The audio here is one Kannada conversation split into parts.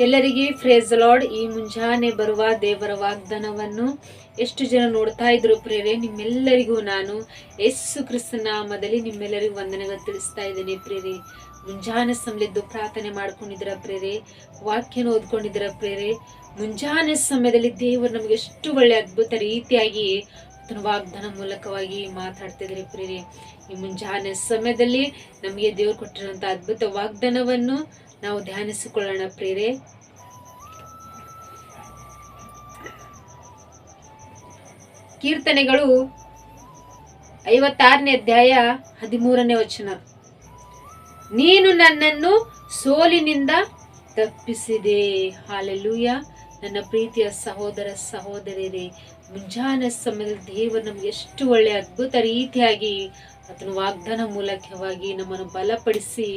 ಎಲ್ಲರಿಗೆ ಫ್ರೇಜ್ ಲಾರ್ಡ್ ಈ ಮುಂಜಾನೆ ಬರುವ ದೇವರ ವಾಗ್ದಾನವನ್ನು ಎಷ್ಟು ಜನ ನೋಡ್ತಾ ಇದ್ರು ಪ್ರೇರೆ, ನಿಮ್ಮೆಲ್ಲರಿಗೂ ನಾನು ಯೇಸು ಕ್ರಿಸ್ತನಾಮದಲ್ಲಿ ನಿಮ್ಮೆಲ್ಲರಿಗೂ ವಂದನೆಗಳು ತಿಳಿಸ್ತಾ ಇದ್ದೇನೆ ಪ್ರೇರೆ. ಮುಂಜಾನೆ ಸಮಯದ್ದು ಪ್ರಾರ್ಥನೆ ಮಾಡ್ಕೊಂಡಿದ್ರ ಪ್ರೇರೆ? ವಾಕ್ಯನ ಓದ್ಕೊಂಡಿದ್ರ ಪ್ರೇರೆ? ಮುಂಜಾನೆ ಸಮಯದಲ್ಲಿ ದೇವರು ನಮಗೆ ಎಷ್ಟು ಒಳ್ಳೆ ಅದ್ಭುತ ರೀತಿಯಾಗಿ ತನ್ನ ವಾಗ್ದಾನ ಮೂಲಕವಾಗಿ ಮಾತಾಡ್ತಿದ್ರೆ ಪ್ರೇರೆ. ಈ ಮುಂಜಾನೆ ಸಮಯದಲ್ಲಿ ನಮಗೆ ದೇವರು ಕೊಟ್ಟಿರುವಂತ ಅದ್ಭುತ ವಾಗ್ದಾನವನ್ನು ನಾವು ಧ್ಯಾನಿಸಿಕೊಳ್ಳೋಣ ಪ್ರೇರೆ. ಕೀರ್ತನೆಗಳು ಐವತ್ತಾರನೇ ಅಧ್ಯಾಯ ಹದಿಮೂರನೇ ವಚನ. ನೀನು ನನ್ನನ್ನು ಸೋಲಿನಿಂದ ತಪ್ಪಿಸಿದೆ. ಹಾಲೆಲ್ಲೂಯ ನನ್ನ ಪ್ರೀತಿಯ ಸಹೋದರ ಸಹೋದರಿಯರೇ ಮುಂಜಾನೆ ಸಮಯದಲ್ಲಿ ದೇವರು ನಮ್ಗೆ ಎಷ್ಟು ಒಳ್ಳೆ ಅದ್ಭುತ ರೀತಿಯಾಗಿ ಆತನ ವಾಗ್ದಾನ ಮೂಲಕವಾಗಿ ನಮ್ಮನ್ನು ಬಲಪಡಿಸಿ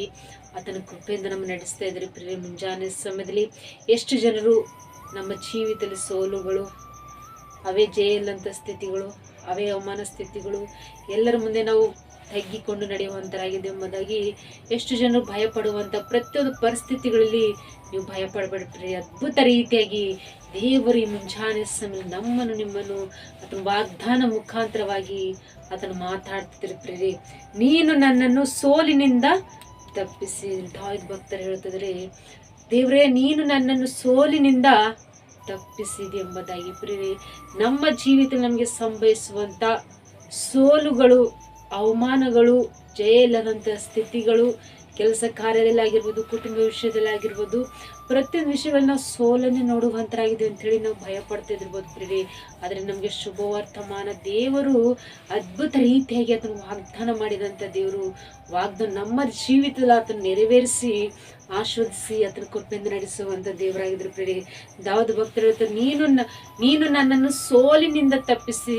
ಆತನ ಕೃಪೆಯಿಂದ ನಮ್ಮ ನಡೆಸ್ತಾ ಇದ್ರಿ ಪ್ರಿಯ ಮುಂಜಾನೆ ಸಮಯದಲ್ಲಿ ಎಷ್ಟು ಜನರು ನಮ್ಮ ಜೀವಿತದಲ್ಲಿ ಸೋಲುಗಳು ಅವೇ ಜೈಲಂತ ಸ್ಥಿತಿಗಳು, ಅವೇ ಅವಮಾನ ಸ್ಥಿತಿಗಳು. ಎಲ್ಲರ ಮುಂದೆ ನಾವು ತಗ್ಗಿಕೊಂಡು ನಡೆಯುವಂತರಾಗಿದೆ ಎಂಬುದಾಗಿ ಎಷ್ಟು ಜನರು ಭಯಪಡುವಂಥ ಪ್ರತಿಯೊಂದು ಪರಿಸ್ಥಿತಿಗಳಲ್ಲಿ ನೀವು ಭಯ ಪಡಬೇಡ್ರಿ ಅದ್ಭುತ ರೀತಿಯಾಗಿ ದೇವರು ಈ ಮುಂಜಾನೆ ಸಮಯ ನಮ್ಮನ್ನು, ನಿಮ್ಮನ್ನು ಅಥವಾ ವಾಗ್ದಾನ ಮುಖಾಂತರವಾಗಿ ಅದನ್ನು ಮಾತಾಡ್ತಿರ್ತೀರಿ ನೀನು ನನ್ನನ್ನು ಸೋಲಿನಿಂದ ತಪ್ಪಿಸಿ. ಭಕ್ತರು ಹೇಳ್ತಿದ್ರೆ ದೇವರೇ, ನೀನು ನನ್ನನ್ನು ಸೋಲಿನಿಂದ ತಪ್ಪಿಸಿದೆ ಎಂಬುದಾಗಿ ಪ್ರೀತಿ ನಮ್ಮ ಜೀವಿತ ನಮಗೆ ಸಂಭವಿಸುವಂತ ಸೋಲುಗಳು, ಅವಮಾನಗಳು ಜಯ ಇಲ್ಲದಂಥ ಸ್ಥಿತಿಗಳು, ಕೆಲಸ ಕಾರ್ಯದಲ್ಲಾಗಿರ್ಬೋದು, ಕುಟುಂಬ ವಿಷಯದಲ್ಲಿ ಆಗಿರ್ಬೋದು ಪ್ರತಿಯೊಂದು ವಿಷಯಗಳನ್ನ ಸೋಲನ್ನೇ ನೋಡುವಂತರಾಗಿದೆ ಅಂತೇಳಿ ನಾವು ಭಯ ಪಡ್ತಾ ಇದ್ರಬಹುದು ಪ್ರಿಯರೇ ಆದರೆ ನಮಗೆ ಶುಭವರ್ತಮಾನ ದೇವರು ಅದ್ಭುತ ರೀತಿಯಾಗಿ ಅದನ್ನು ವಾಗ್ದಾನ ಮಾಡಿದಂಥ ದೇವರು. ವಾಗ್ದಾನ ನಮ್ಮ ಜೀವಿತದಲ್ಲಿ ಅದನ್ನ ನೆರವೇರಿಸಿ ಆಶ್ವದಿಸಿ ಅದನ್ನು ಕೃಪೆಯಿಂದ ನಡೆಸುವಂತ ದೇವರಾಗಿದ್ರು ಪ್ರೀತಿ ದಾವದ ಭಕ್ತರು ನೀನು ನೀನು ನನ್ನನ್ನು ಸೋಲಿನಿಂದ ತಪ್ಪಿಸಿ.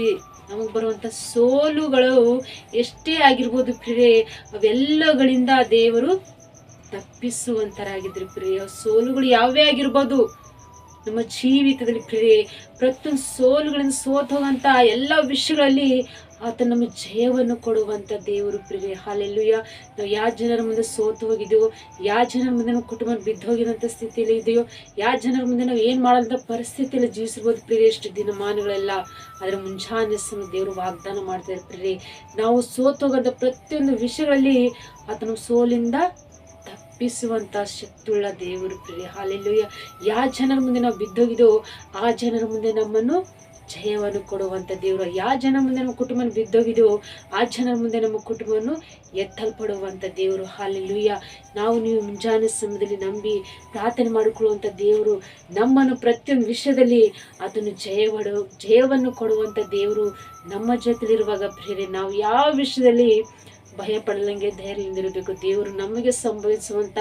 ನಮಗೆ ಬರುವಂತ ಸೋಲುಗಳು ಎಷ್ಟೇ ಆಗಿರ್ಬೋದು ಪ್ರೀತಿ ಅವೆಲ್ಲಗಳಿಂದ ದೇವರು ತಪ್ಪಿಸುವಂತರಾಗಿದ್ರು ಪ್ರಿಯ. ಸೋಲುಗಳು ಯಾವೇ ಆಗಿರ್ಬೋದು. ನಮ್ಮ ಜೀವಿತದಲ್ಲಿ ಪ್ರಿಯ ಪ್ರತಿಯೊಂದು ಸೋಲುಗಳನ್ನು ಸೋತು ಎಲ್ಲ ವಿಷಯಗಳಲ್ಲಿ ಆತ ನಮ್ಮ ಜಯವನ್ನು ಕೊಡುವಂತ ದೇವರು ಪ್ರಿಯೆ ಹಾಲೆಲ್ಲುಯ್ಯ ನಾವು ಯಾವ ಜನರ ಮುಂದೆ ಸೋತು ಹೋಗಿದೆಯೋ ಯಾವ ಜನರ ಮುಂದೆ ನಮ್ಮ ಕುಟುಂಬ ಬಿದ್ದು ಸ್ಥಿತಿಯಲ್ಲಿ ಇದೆಯೋ, ಯಾವ ಜನರ ಮುಂದೆ ನಾವು ಏನು ಮಾಡೋಂಥ ಪರಿಸ್ಥಿತಿಯಲ್ಲಿ ಜೀವಿಸಿರ್ಬೋದು ಪ್ರಿಯ ಎಷ್ಟು ದಿನಮಾನಗಳೆಲ್ಲ. ಅದರ ಮುಂಜಾನೆ ಸಮಯ ದೇವರು ವಾಗ್ದಾನ ಮಾಡ್ತಾರೆ ಪ್ರಿಯ ನಾವು ಸೋತು ಪ್ರತಿಯೊಂದು ವಿಷಯಗಳಲ್ಲಿ ಆತನ ಸೋಲಿಂದ ತಪ್ಪಿಸುವಂತ ಶಕ್ತಿಯುಳ್ಳ ದೇವರು ಪ್ರಿಯ. ಹಾಲೆಲ್ಲುಯ್ಯ ಯಾವ ಜನರ ಮುಂದೆ ನಾವು ಬಿದ್ದೋಗಿದೋ ಆ ಜನರ ಮುಂದೆ ನಮ್ಮನ್ನು ಜಯವನ್ನು ಕೊಡುವಂತ ದೇವರು. ಯಾವ ಜನ ಮುಂದೆ ನಮ್ಮ ಕುಟುಂಬನ ಬಿದ್ದೋಗಿದೆಯೋ ಆ ಜನರ ಮುಂದೆ ನಮ್ಮ ಕುಟುಂಬವನ್ನು ಎತ್ತಲ್ಪಡುವಂತ ದೇವರು. ಹಾಲೆಲ್ಲುಯ್ಯ ನಾವು ನೀವು ಮುಂಜಾನೆ ಸಮಯದಲ್ಲಿ ನಂಬಿ ಪ್ರಾರ್ಥನೆ ಮಾಡಿಕೊಳ್ಳುವಂಥ ದೇವರು, ನಮ್ಮನ್ನು ಪ್ರತಿಯೊಂದು ವಿಷಯದಲ್ಲಿ ಅದನ್ನು ಜಯವಡು, ಜಯವನ್ನು ಕೊಡುವಂತ ದೇವರು ನಮ್ಮ ಜೊತೆಲಿರುವಾಗ ಪ್ರೇರೆ ನಾವು ಯಾವ ವಿಷಯದಲ್ಲಿ ಭಯ ಪಡಲಂಗೆ ಧೈರ್ಯದಿಂದಿರಬೇಕು ದೇವರು ನಮಗೆ ಸಂಭವಿಸುವಂತ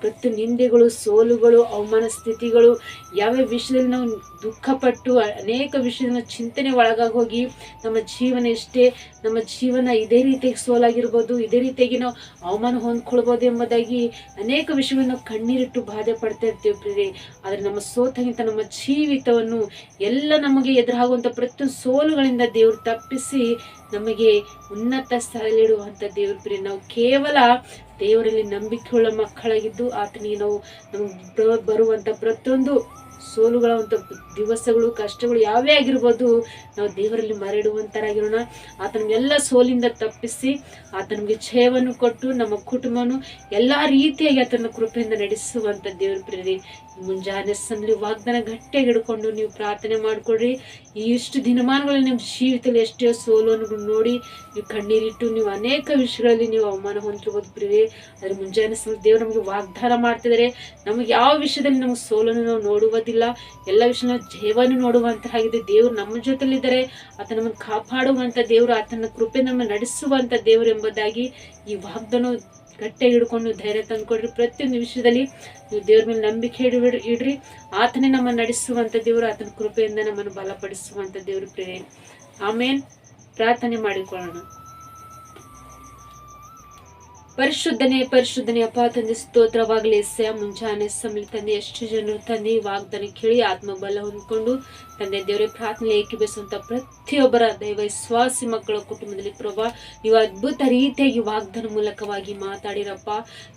ಪ್ರತಿ ನಿಂದೆಗಳು, ಸೋಲುಗಳು, ಅವಮಾನ ಸ್ಥಿತಿಗಳು, ಯಾವ್ಯಾವ ವಿಷಯದಲ್ಲಿ ನಾವು ದುಃಖಪಟ್ಟು ಅನೇಕ ವಿಷಯದ ಚಿಂತನೆ ಒಳಗಾಗಿ ಹೋಗಿ ನಮ್ಮ ಜೀವನ ಎಷ್ಟೇ, ನಮ್ಮ ಜೀವನ ಇದೇ ರೀತಿಯಾಗಿ ಸೋಲಾಗಿರ್ಬೋದು, ಇದೇ ರೀತಿಯಾಗಿ ನಾವು ಅವಮಾನ ಹೊಂದ್ಕೊಳ್ಬೋದು ಎಂಬುದಾಗಿ ಅನೇಕ ವಿಷಯಗಳನ್ನು ನಾವು ಕಣ್ಣೀರಿಟ್ಟು ಬಾಧೆ ಪಡ್ತಾ ಇರ್ತೇವೆ ಪ್ರೀತಿ ಆದರೆ ನಮ್ಮ ಸೋತಗಿಂತ ನಮ್ಮ ಜೀವಿತವನ್ನು ಎಲ್ಲ ನಮಗೆ ಎದುರಾಗುವಂಥ ಪ್ರತಿ ಸೋಲುಗಳಿಂದ ದೇವರು ತಪ್ಪಿಸಿ ನಮಗೆ ಉನ್ನತ ಸ್ಥಳದಲ್ಲಿಡುವಂಥ ದೇವ್ರ ಪ್ರಿಯ ನಾವು ಕೇವಲ ದೇವರಲ್ಲಿ ನಂಬಿಕೆಯುಳ್ಳ ಮಕ್ಕಳಾಗಿದ್ದು ಆತನಿಗೆ ನಾವು ನಮಗೆ ಬರುವಂಥ ಪ್ರತಿಯೊಂದು ಸೋಲುಗಳ ಒಂದು ದಿವಸಗಳು, ಕಷ್ಟಗಳು ಯಾವೇ ಆಗಿರ್ಬೋದು, ನಾವು ದೇವರಲ್ಲಿ ಮರಡುವಂತರಾಗಿರೋಣ ಆತನಿಗೆಲ್ಲ ಸೋಲಿಂದ ತಪ್ಪಿಸಿ, ಆತನಿಗೆ ಜಯವನ್ನು ಕೊಟ್ಟು, ನಮ್ಮ ಕುಟುಂಬನು ಎಲ್ಲ ರೀತಿಯಾಗಿ ಆತನ ಕೃಪೆಯಿಂದ ನಡೆಸುವಂತ ದೇವ್ರ ಪ್ರೇರಿ ಮುಂಜಾನೆ ಸಂದ್ರಿ ವಾಗ್ದಾನ ಗಟ್ಟಿಯಾಗಿ ಹಿಡ್ಕೊಂಡು ನೀವು ಪ್ರಾರ್ಥನೆ ಮಾಡ್ಕೊಡ್ರಿ ಇಷ್ಟು ದಿನಮಾನಗಳಲ್ಲಿ ನಿಮ್ಮ ಜೀವಿತದಲ್ಲಿ ಎಷ್ಟೇ ಸೋಲನ್ನು ನೋಡಿ, ನೀವು ಕಣ್ಣೀರಿಟ್ಟು ನೀವು ಅನೇಕ ವಿಷಯಗಳಲ್ಲಿ ನೀವು ಅವಮಾನ ಹೊಂದಿರ್ಬೋದು ಪ್ರಿಯರಿ. ಅದ್ರ ಮುಂಜಾನೆ ಸಂಜೆ ದೇವರು ನಮಗೆ ವಾಗ್ದಾನ ಮಾಡ್ತಿದ್ದಾರೆ. ನಮಗೆ ಯಾವ ವಿಷಯದಲ್ಲಿ ನಮ್ಗೆ ಸೋಲನ್ನು ನಾವು ನೋಡುವುದಿಲ್ಲ ಎಲ್ಲ ವಿಷಯನ ಜಯವನ್ನು ನೋಡುವಂತಹ ಆಗಿದೆ ದೇವರು ನಮ್ಮ ಜೊತೆಲಿದ್ದಾರೆ. ಆತ ನಮ್ಮನ್ನು ಕಾಪಾಡುವಂತ ದೇವರು, ಆತನ ಕೃಪೆ ನಮ್ಮ ನಡೆಸುವಂತ ದೇವರು ಎಂಬುದಾಗಿ ಈ ವಾಗ್ದಾನ ಗಟ್ಟಿಯಾಗಿ ಹಿಡ್ಕೊಂಡು ಧೈರ್ಯ ತಂದ್ಕೊಡ್ರಿ. ಪ್ರತಿಯೊಂದು ವಿಷಯದಲ್ಲಿ ನೀವು ದೇವ್ರ ಮೇಲೆ ನಂಬಿಕೆ ಇಡ್ಬಿಡ್ ಇಡ್ರಿ ಆತನೇ ನಮ್ಮ ನಡೆಸುವಂತ ದೇವರು, ಆತನ ಕೃಪೆಯಿಂದ ನಮ್ಮನ್ನು ಬಲಪಡಿಸುವಂತ ದೇವರು ಪ್ರೇರಣೆ ಆಮೇಲೆ ಪ್ರಾರ್ಥನೆ ಮಾಡಿಕೊಳ್ಳೋಣ. ಪರಿಶುದ್ಧನೆ ಪರಿಶುದ್ಧನೆ, ಅಪ್ಪ ತಂದೆ, ಸ್ತೋತ್ರವಾಗಲಿ. ಎಸ್ಸ ಮುಂಜಾನೆ ಸಮಲಿ ತಂದೆ, ಎಷ್ಟು ಜನರು ತಂದೆ ವಾಗ್ದಾನ ಕೇಳಿ ಆತ್ಮಬಲ ಹೊಂದ್ಕೊಂಡು ತಂದೆ, ದೇವರೇ, ಪ್ರಾರ್ಥನೆ ಏಕಿಬಿಸುವಂತ ಪ್ರತಿಯೊಬ್ಬರ ದೈವ ಸ್ವಾಸಿ ಮಕ್ಕಳ ಕುಟುಂಬದಲ್ಲಿ ಪ್ರಭಾ, ನೀವು ಅದ್ಭುತ ರೀತಿಯಾಗಿ ವಾಗ್ದಾನ ಮೂಲಕವಾಗಿ ಮಾತಾಡಿರಪ್ಪ.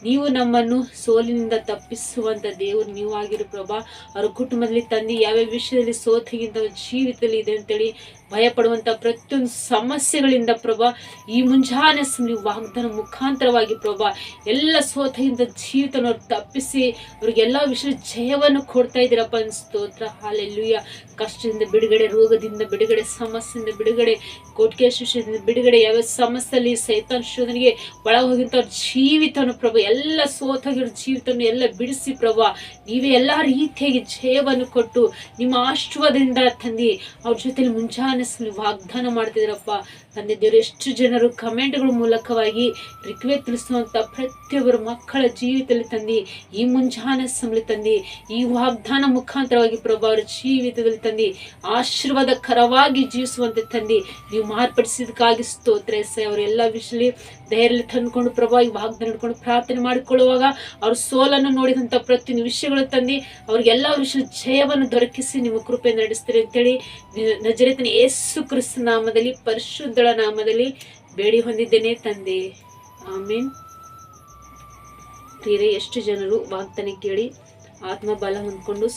ನೀವು ನಮ್ಮನ್ನು ಸೋಲಿನಿಂದ ತಪ್ಪಿಸುವಂತ ದೇವರು ನೀವು ಆಗಿರು ಪ್ರಭಾ. ಅವ್ರ ಕುಟುಂಬದಲ್ಲಿ ತಂದೆ, ಯಾವ್ಯಾವ ವಿಷಯದಲ್ಲಿ ಸೋತಿಗಿಂತ ಜೀವಿತದಲ್ಲಿ ಇದೆ ಅಂತೇಳಿ ಭಯ ಪಡುವಂತ ಪ್ರತಿಯೊಂದು ಸಮಸ್ಯೆಗಳಿಂದ ಪ್ರಭಾ, ಈ ಮುಂಜಾನೆ ನೀವು ವಾಗ್ದಾನ ಮುಖಾಂತರವಾಗಿ ಪ್ರಭಾ, ಎಲ್ಲ ಸೋತೆಯಿಂದ ಜೀವಿತನ ಅವ್ರು ತಪ್ಪಿಸಿ, ಅವ್ರಿಗೆಲ್ಲ ವಿಷಯ ಜಯವನ್ನು ಕೊಡ್ತಾ ಇದ್ದೀರಪ್ಪ ಸ್ತೋತ್ರ. ಹಾಲೆಲ್ಲುಯ್ಯ ಕಷ್ಟದಿಂದ ಬಿಡುಗಡೆ, ರೋಗದಿಂದ ಬಿಡುಗಡೆ, ಸಮಸ್ಯೆಯಿಂದ ಬಿಡುಗಡೆ ಕೋಟಿಕೆ ಶಿಷ್ಯದಿಂದ ಬಿಡುಗಡೆ ಯಾವ ಸಮಸ್ಯೆಯಲ್ಲಿ ಸೈತಾನ್ ಶೋಧನೆಗೆ ಒಳ ಹೋಗಿಂತ ಅವ್ರ ಜೀವಿತನು ಪ್ರಭಾ, ಎಲ್ಲ ಸೋತಾಗಿರೋ ಜೀವಿತವನ್ನು ಎಲ್ಲ ಬಿಡಿಸಿ ಪ್ರಭಾ, ನೀವೇ ಎಲ್ಲ ರೀತಿಯಾಗಿ ಜಯವನ್ನು ಕೊಟ್ಟು ನಿಮ್ಮ ಆಶೀರ್ವಾದದಿಂದ ತಂದಿ, ಅವ್ರ ಜೊತೆಲಿ ಮುಂಜಾನೆ ಸಮಯ ವಾಗ್ದಾನ ಮಾಡ್ತಿದ್ದೀರಪ್ಪ ತಂದೆ ದೇವರು, ಎಷ್ಟು ಜನರು ಕಮೆಂಟ್ಗಳ ಮೂಲಕವಾಗಿ ರಿಕ್ವೆಸ್ಟ್ ತಿಳಿಸುವಂಥ ಪ್ರತಿಯೊಬ್ಬರ ಮಕ್ಕಳ ಜೀವಿತದಲ್ಲಿ ತಂದು, ಈ ಮುಂಜಾನೆ ಸಮಲಿ ತಂದು, ಈ ವಾಗ್ದಾನ ಮುಖಾಂತರವಾಗಿ ಪ್ರಭು ಅವರ ಜೀವಿತದಲ್ಲಿ ತಂದು, ಆಶೀರ್ವಾದಕರವಾಗಿ ಜೀವಿಸುವಂತೆ ತಂದು, ನೀವು ಮಾರ್ಪಡಿಸಿದಕ್ಕಾಗಿ ಸ್ತೋತ್ರ. ಎಸ್ ಅವರೆಲ್ಲ ವಿಷಯದಲ್ಲಿ ಧೈರ್ಯದಲ್ಲಿ ತಂದ್ಕೊಂಡು ಪ್ರಭಾವ ಈ ವಾಗ್ದಾನ ಹಿಡ್ಕೊಂಡು ಪ್ರಾರ್ಥನೆ ಮಾಡಿಕೊಳ್ಳುವಾಗ ಅವ್ರ ಸೋಲನ್ನು ನೋಡಿದಂಥ ಪ್ರತಿ ವಿಷಯಗಳು ತಂದು, ಅವ್ರಿಗೆಲ್ಲ ವಿಷಯ ಜಯವನ್ನು ದೊರಕಿಸಿ ನಿಮ್ಮ ಕೃಪೆ ನಡೆಸ್ತೀರಿ ಅಂತೇಳಿ ನಜರೇತನ ಯೇಸು ಕ್ರಿಸ್ತ ನಾಮದಲ್ಲಿ, ಪರಿಶುದ್ಧಳ ನಾಮದಲ್ಲಿ ಬೇಡಿ ಹೊಂದಿದ್ದೇನೆ ತಂದೆ. ಆಮೇನ್. ಪ್ರಿಯರೇ, ಎಷ್ಟು ಜನರು ವಾಗ್ದಾನ ಕೇಳಿ ಆತ್ಮ ಬಲ ಹೊಂದ್ಕೊಂಡು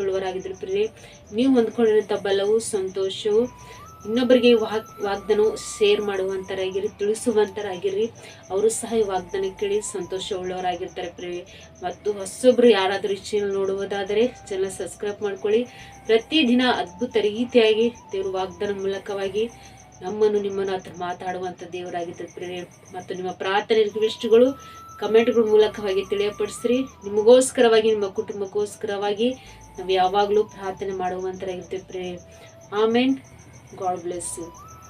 ಉಳುವರಾಗಿದ್ರು ಪ್ರಿಯರೇ. ನೀವು ಹೊಂದ್ಕೊಂಡಿರೋಂಥ ಬಲವು, ಸಂತೋಷವು ಇನ್ನೊಬ್ಬರಿಗೆ ವಾಗ್ ವಾಗ್ದಾನ ಶೇರ್ ಮಾಡುವಂಥರಾಗಿರಿ ತಿಳಿಸುವಂಥರಾಗಿರ್ರಿ ಅವರು ಸಹ ಈ ವಾಗ್ದಾನ ಕೇಳಿ ಸಂತೋಷವುಳ್ಳವರಾಗಿರ್ತಾರೆ ಪ್ರಿಯರೇ. ಮತ್ತು ಹೊಸೊಬ್ಬರು ಯಾರಾದರೂ ಈ ಚಾನಲ್ ನೋಡುವುದಾದರೆ ಚಾನಲ್ ಸಬ್ಸ್ಕ್ರೈಬ್ ಮಾಡ್ಕೊಳ್ಳಿ. ಪ್ರತಿದಿನ ಅದ್ಭುತ ರೀತಿಯಾಗಿ ದೇವರು ವಾಗ್ದಾನ ಮೂಲಕವಾಗಿ ನಮ್ಮನ್ನು ನಿಮ್ಮನ್ನು ಹತ್ರ ಮಾತಾಡುವಂಥ ದೇವರಾಗಿದ್ದರೆ ಪ್ರೇ ಮತ್ತು ನಿಮ್ಮ ಪ್ರಾರ್ಥನೆ ರಿಕ್ವೆಸ್ಟ್ಗಳು ಕಮೆಂಟ್ಗಳ ಮೂಲಕವಾಗಿ ತಿಳಿಯಪಡಿಸ್ರಿ. ನಿಮಗೋಸ್ಕರವಾಗಿ, ನಿಮ್ಮ ಕುಟುಂಬಕ್ಕೋಸ್ಕರವಾಗಿ ನಾವು ಯಾವಾಗಲೂ ಪ್ರಾರ್ಥನೆ ಮಾಡುವಂಥರಾಗಿರ್ತೇವೆ pray amen. God bless you.